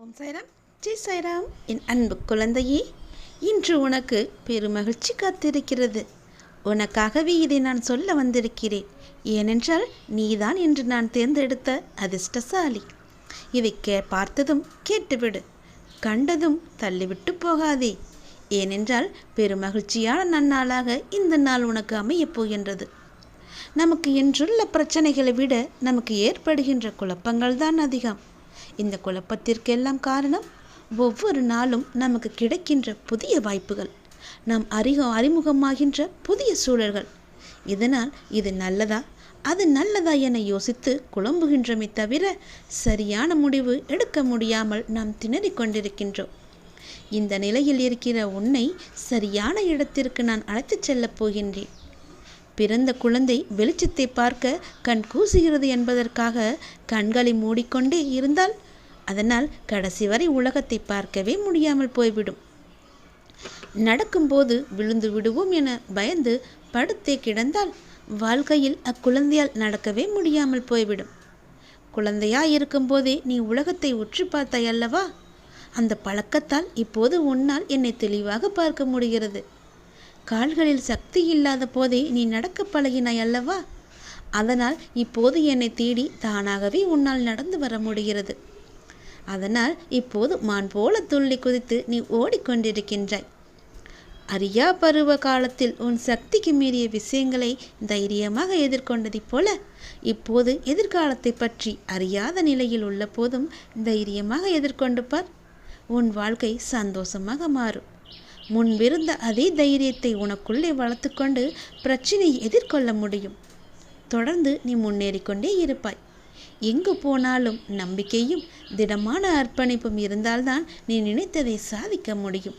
ஓம் சாய்ராம். ஜெய் சாய்ராம். என் அன்பு குழந்தையே இன்று உனக்கு பெருமகிழ்ச்சி காத்திருக்கிறது. உனக்காகவே இதை நான் சொல்ல வந்திருக்கிறேன். ஏனென்றால் நீதான் என்று நான் தேர்ந்தெடுத்த அதிர்ஷ்டசாலி. இதை கே பார்த்ததும் கேட்டுவிடு. கண்டதும் தள்ளிவிட்டு போகாதே. ஏனென்றால் பெருமகிழ்ச்சியான நன்னாளாக இந்த நாள் உனக்கு அமையப் போகின்றது. நமக்கு என்றுள்ள பிரச்சனைகளை விட நமக்கு ஏற்படுகின்ற குழப்பங்கள் தான் அதிகம். இந்த குழப்பத்திற்கெல்லாம் காரணம் ஒவ்வொரு நாளும் நமக்கு கிடைக்கின்ற புதிய வாய்ப்புகள் நாம் அறிக அறிமுகமாகின்ற புதிய சூழல்கள். இதனால் இது நல்லதா? அது நல்லதா என யோசித்து குழம்புகின்றமே தவிர சரியான முடிவு எடுக்க முடியாமல் நாம் திணறிக் கொண்டிருக்கின்றோம். இந்த நிலையில் இருக்கிற உன்னை சரியான இடத்திற்கு நான் அழைத்துச் செல்லப் போகின்றேன். பிறந்த குழந்தை வெளிச்சத்தை பார்க்க கண் கூசுகிறது என்பதற்காக கண்களை மூடிக்கொண்டே இருந்தால் அதனால் கடைசி வரை உலகத்தை பார்க்கவே முடியாமல் போய்விடும். நடக்கும்போது விழுந்து விடுவோம் என பயந்து படுத்தே கிடந்தால் வாழ்க்கையில் அக்குழந்தையால் நடக்கவே முடியாமல் போய்விடும். குழந்தையா இருக்கும்போதே நீ உலகத்தை உற்று பார்த்தாய் அல்லவா? அந்த பழக்கத்தால் இப்போது உன்னால் என்னை தெளிவாக பார்க்க முடிகிறது. கால்களில் சக்தி இல்லாத போதே நீ நடக்க பழகினாய் அல்லவா? அதனால் இப்போது என்னை தேடி தானாகவே உன்னால் நடந்து வர முடிகிறது. அதனால் இப்போது மான் போல துள்ளி குதித்து நீ ஓடிக்கொண்டிருக்கின்றாய். அறியா பருவ காலத்தில் உன் சக்திக்கு மீறிய விஷயங்களை தைரியமாக எதிர்கொண்டதைப் போல இப்போது எதிர்காலத்தை பற்றி அறியாத நிலையில் உள்ள போதும் தைரியமாக எதிர்கொண்டு பார். உன் வாழ்க்கை சந்தோஷமாக மாறும். முன்பிருந்த அதே தைரியத்தை உனக்குள்ளே வளர்த்துக்கொண்டு பிரச்சினையை எதிர்கொள்ள முடியும். தொடர்ந்து நீ முன்னேறிக்கொண்டே இருப்பாய். எங்கு போனாலும் நம்பிக்கையும் திடமான அர்ப்பணிப்பும் இருந்தால்தான் நீ நினைத்ததை சாதிக்க முடியும்.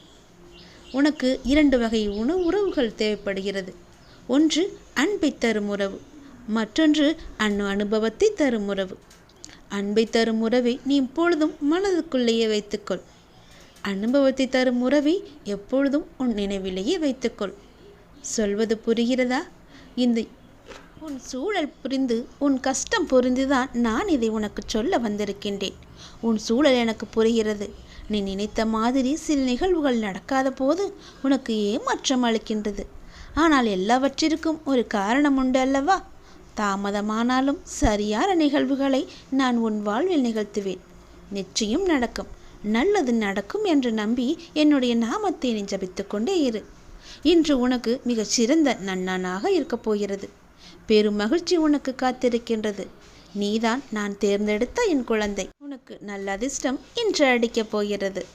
உனக்கு இரண்டு வகை உணவு உறவுகள் தேவைப்படுகிறது. ஒன்று அன்பை தரும் உறவு. மற்றொன்று அணு அனுபவத்தை தரும் உறவு. அன்பை தரும் உறவை நீ இப்பொழுதும் மனதுக்குள்ளேயே வைத்துக்கொள். அனுபவத்தை தரும் உறவை எப்பொழுதும் உன் நினைவிலேயே வைத்துக்கொள். சொல்வது புரிகிறதா? இந்த உன் சூழல் புரிந்து உன் கஷ்டம் புரிந்துதான் நான் இதை உனக்கு சொல்ல வந்திருக்கின்றேன். உன் சூழல் எனக்கு புரிகிறது. நீ நினைத்த மாதிரி சில நிகழ்வுகள் நடக்காத போது உனக்கு ஏமாற்றம் அளிக்கின்றது. ஆனால் எல்லாவற்றிற்கும் ஒரு காரணம் உண்டு அல்லவா? தாமதமானாலும் சரியான நிகழ்வுகளை நான் உன் வாழ்வில் நிகழ்த்துவேன். நிச்சயம் நடக்கும். நல்லது நடக்கும் என்று நம்பி என்னுடைய நாமத்தை நீ கொண்டே இரு. இன்று உனக்கு மிகச் சிறந்த நன்னானாக இருக்கப் போகிறது. பெரும் மகிழ்ச்சி உனக்கு காத்திருக்கின்றது. நீதான் நான் தேர்ந்தெடுத்த என் குழந்தை. உனக்கு நல்ல அதிர்ஷ்டம் இன்று அடிக்கப் போகிறது.